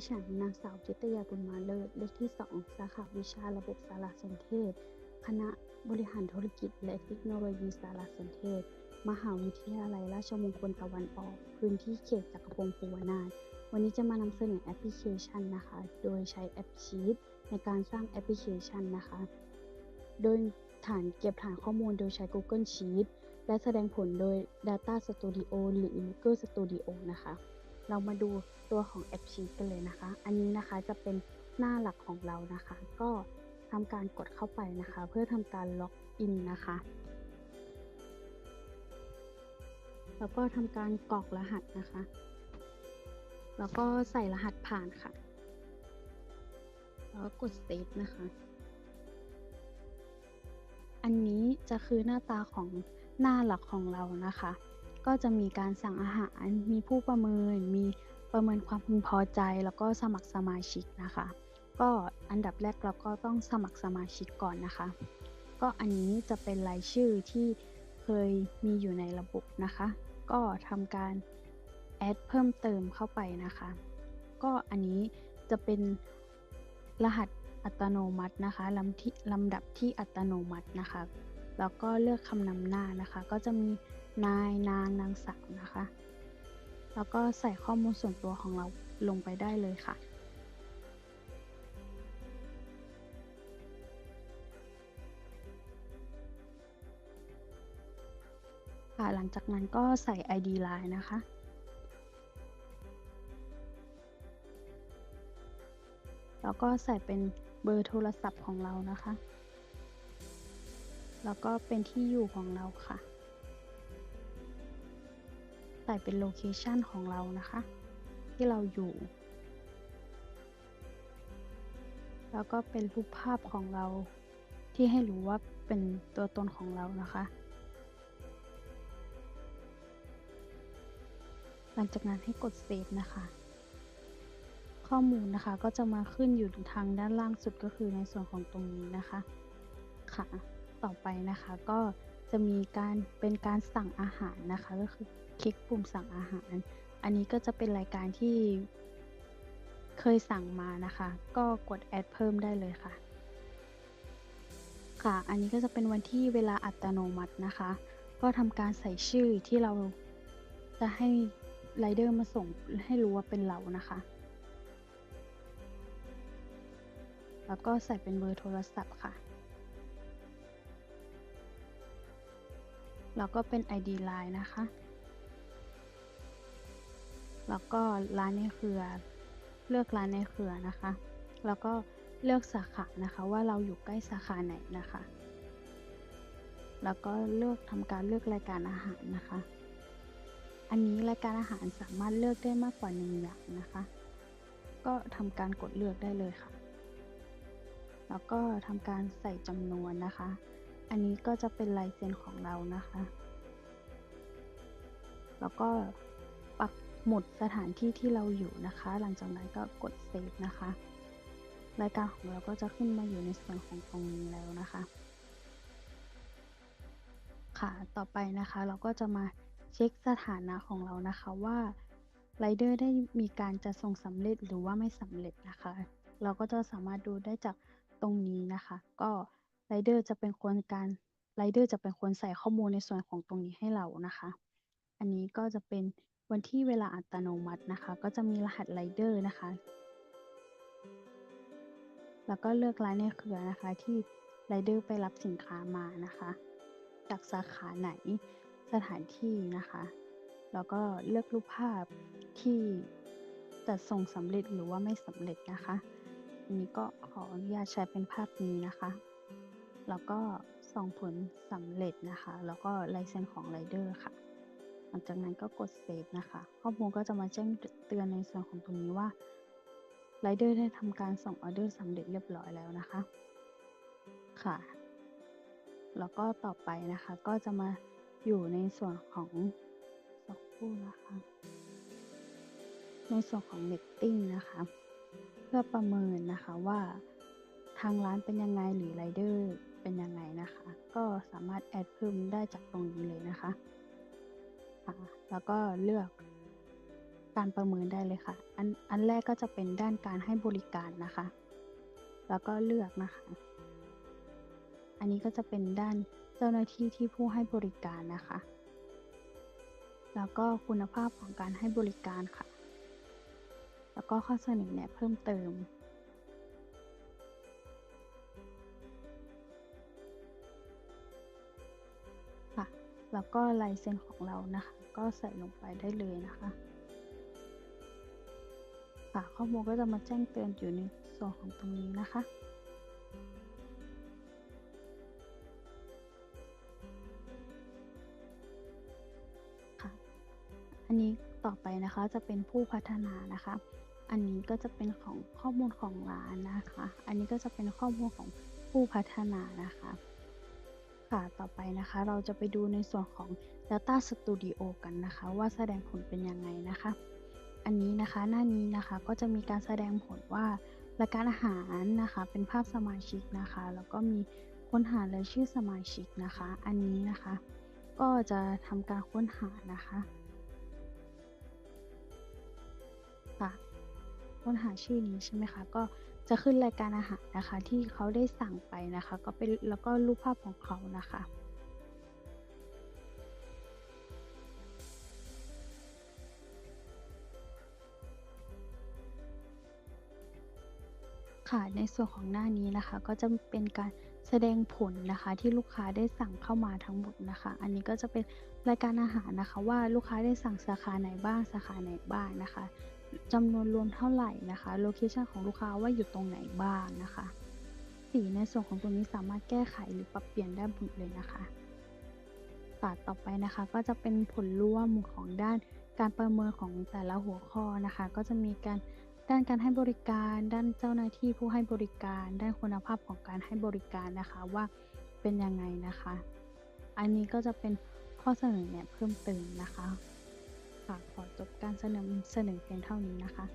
ดิฉันนางสาวจิตยาบุญมาเลิศเลขที่ 2 สาขาวิชาระบบสารสนเทศ คณะบริหารธุรกิจและเทคโนโลยีสารสนเทศ มหาวิทยาลัยราชมงคลตะวันออก พื้นที่เขตจักรพงศ์ภูวนาถวันนี้จะมานำเสนอแอปพลิเคชันนะคะ โดยใช้แอปชีตในการสร้างแอปพลิเคชันนะคะ โดยฐานเก็บฐานข้อมูลโดยใช้ Google Sheet และแสดงผลโดย Data Studio หรือ Looker Studio นะคะ เรามาดูตัวของแอปชีตกันเลยนะคะ อันนี้นะคะจะเป็นหน้าหลักของเรานะคะ ก็ทำการกดเข้าไปนะคะ เพื่อทำการล็อกอินนะคะแล้วก็ทำการกรอกรหัสนะคะ แล้วก็ใส่รหัสผ่านค่ะ แล้วก็กด Save นะคะ อันนี้จะคือหน้าตาของหน้าหลักของเรานะคะ ก็จะมีการสั่งอาหาร มีผู้ประเมิน มีประเมินความพึงพอใจ แล้วก็สมัครสมาชิกนะคะ ก็อันดับแรกเราก็ต้องสมัครสมาชิกก่อนนะคะ ก็อันนี้จะเป็นรายชื่อที่เคยมีอยู่ในระบบนะคะ ก็ทำการแอดเพิ่มเติมเข้าไปนะคะ ก็อันนี้จะเป็นรหัสอัตโนมัตินะคะลำที่ลำดับที่อัตโนมัตินะคะ แล้วก็เลือกคำนำหน้านะคะ ก็จะมี นายนางนางสาวนะคะ แล้วก็ใส่ข้อมูลส่วนตัวของเราลงไปได้เลยค่ะ ค่ะ หลังจากนั้นก็ใส่ ID Line นะคะแล้วก็ใส่เป็นเบอร์โทรศัพท์ของเรานะคะ แล้วก็เป็นที่อยู่ของเราค่ะ ส่เป็นโลเคชันของเรานะคะ ที่เราอยู่ แล้วก็เป็นรูปภาพของเราที่ให้รู้ว่าเป็นตัวตนของเรานะคะ หลังจากนั้นให้กดเซฟนะคะ ข้อมูลนะคะก็จะมาขึ้นอยู่ทางด้านล่างสุดก็คือในส่วนของตรงนี้นะคะ ค่ะ ต่อไปนะคะก็ จะมีการเป็นการสั่งอาหารนะคะ ก็คือคลิกปุ่มสั่งอาหาร อันนี้ก็จะเป็นรายการที่เคยสั่งมานะคะ ก็กดแอดเพิ่มได้เลยค่ะ ค่ะ อันนี้ก็จะเป็นวันที่เวลาอัตโนมัตินะคะ ก็ทำการใส่ชื่อที่เราจะให้ไรเดอร์มาส่งให้รู้ว่าเป็นเรานะคะ แล้วก็ใส่เป็นเบอร์โทรศัพท์ค่ะ แล้วก็เป็น ID Line นะคะ แล้วก็ร้านในเครือ เลือกร้านในเครือนะคะ แล้วก็เลือกสาขานะคะว่าเราอยู่ใกล้สาขาไหนนะคะ แล้วก็เลือกทำการเลือกรายการอาหารนะคะ อันนี้รายการอาหารสามารถเลือกได้มากกว่าหนึ่งอย่างนะคะ ก็ทำการกดเลือกได้เลยค่ะ แล้วก็ทำการใส่จำนวนนะคะ อันนี้ก็จะเป็นลายเซ็นของเรานะคะ แล้วก็ปักหมุดสถานที่ที่เราอยู่นะคะ หลังจากนั้นก็กดเซฟนะคะ รายการของเราก็จะขึ้นมาอยู่ในส่วนของตรงนี้แล้วนะคะ ค่ะ ต่อไปนะคะเราก็จะมาเช็คสถานะของเรานะคะว่าไรเดอร์ได้มีการจะส่งสำเร็จหรือว่าไม่สำเร็จนะคะ เราก็จะสามารถดูได้จากตรงนี้นะคะ ก็ ไรเดอร์จะเป็นคนการไรเดอร์จะเป็นคนใส่ข้อมูลในส่วนของตรงนี้ให้เรานะคะ อันนี้ก็จะเป็นวันที่เวลาอัตโนมัตินะคะ ก็จะมีรหัสไรเดอร์นะคะ แล้วก็เลือกร้านในเครือนะคะที่ไรเดอร์ไปรับสินค้ามานะคะ จากสาขาไหนสถานที่นะคะ แล้วก็เลือกรูปภาพที่จะส่งสำเร็จหรือว่าไม่สำเร็จนะคะอันนี้ก็ขออนุญาตใช้เป็นภาพนี้นะคะ แล้วก็ส่งผลสำเร็จนะคะ แล้วก็ลายเซ็นของไรเดอร์ค่ะ หลังจากนั้นก็กดเซฟนะคะ ข้อมูลก็จะมาแจ้งเตือนในส่วนของตรงนี้ว่าไรเดอร์ได้ทำการส่งออเดอร์สำเร็จเรียบร้อยแล้วนะคะ ค่ะ แล้วก็ต่อไปนะคะก็จะมาอยู่ในส่วนของสักครู่นะคะ ในส่วนของเ e ตติ้งนะคะ เพื่อประเมินนะคะว่าทางร้านเป็นยังไงหรือไรเดอร์เป็นยังไงนะคะ ก็สามารถแอดเพิ่มได้จากตรงนี้เลยนะคะค่ะแล้วก็เลือกการประเมินได้เลยค่ะ อันอันแรกก็จะเป็นด้านการให้บริการนะคะ แล้วก็เลือกนะคะ อันนี้ก็จะเป็นด้านเจ้าหน้าที่ที่ผู้ให้บริการนะคะ แล้วก็คุณภาพของการให้บริการค่ะ แล้วก็ข้อเสนอแนะเพิ่มเติม แล้วก็ลายเซ็นของเรานะคะ ก็ใส่ลงไปได้เลยนะคะค่ะข้อมูลก็จะมาแจ้งเตือนอยู่ในส่วนของตรงนี้นะคะ ค่ะ อันนี้ต่อไปนะคะจะเป็นผู้พัฒนานะคะ อันนี้ก็จะเป็นของข้อมูลของร้านนะคะ อันนี้ก็จะเป็นข้อมูลของผู้พัฒนานะคะ ค่ะ ต่อไปนะคะเราจะไปดูในส่วนของ Data Studio กันนะคะ ว่าแสดงผลเป็นยังไงนะคะ อันนี้นะคะหน้านี้นะคะก็จะมีการแสดงผลว่ารายการอาหารนะคะเป็นภาพสมาชิกนะคะ แล้วก็มีค้นหารายชื่อสมาชิกนะคะ อันนี้นะคะ ก็จะทำการค้นหานะคะค่ะค้นหาชื่อนี้ใช่ไหมคะ ก็ จะขึ้นรายการอาหารนะคะ ที่เขาได้สั่งไปนะคะ ก็เป็นแล้วก็รูปภาพของเขานะคะค่ะในส่วนของหน้านี้นะคะ ก็จะเป็นการแสดงผลนะคะ ที่ลูกค้าได้สั่งเข้ามาทั้งหมดนะคะ อันนี้ก็จะเป็นรายการอาหารนะคะ ว่าลูกค้าได้สั่งสาขาไหนบ้างสาขาไหนบ้างนะคะ จำนวนรวมเท่าไหร่นะคะโลเคชันของลูกค้าว่าอยู่ตรงไหนบ้างนะคะสีในส่วนของตรงนี้สามารถแก้ไขหรือปรับเปลี่ยนได้หมดเลยนะคะค่ะต่อไปนะคะก็จะเป็นผลร่วมของด้านการประเมินของแต่ละหัวข้อนะคะ ก็จะมีการด้านการให้บริการ ด้านเจ้าหน้าที่ผู้ให้บริการ ด้านคุณภาพของการให้บริการนะคะว่าเป็นยังไงนะคะ อันนี้ก็จะเป็นข้อเสนอแนะเพิ่มเติมนะคะ ค่ะ ขอจบการเสนอเสนอเพียงเท่านี้นะคะ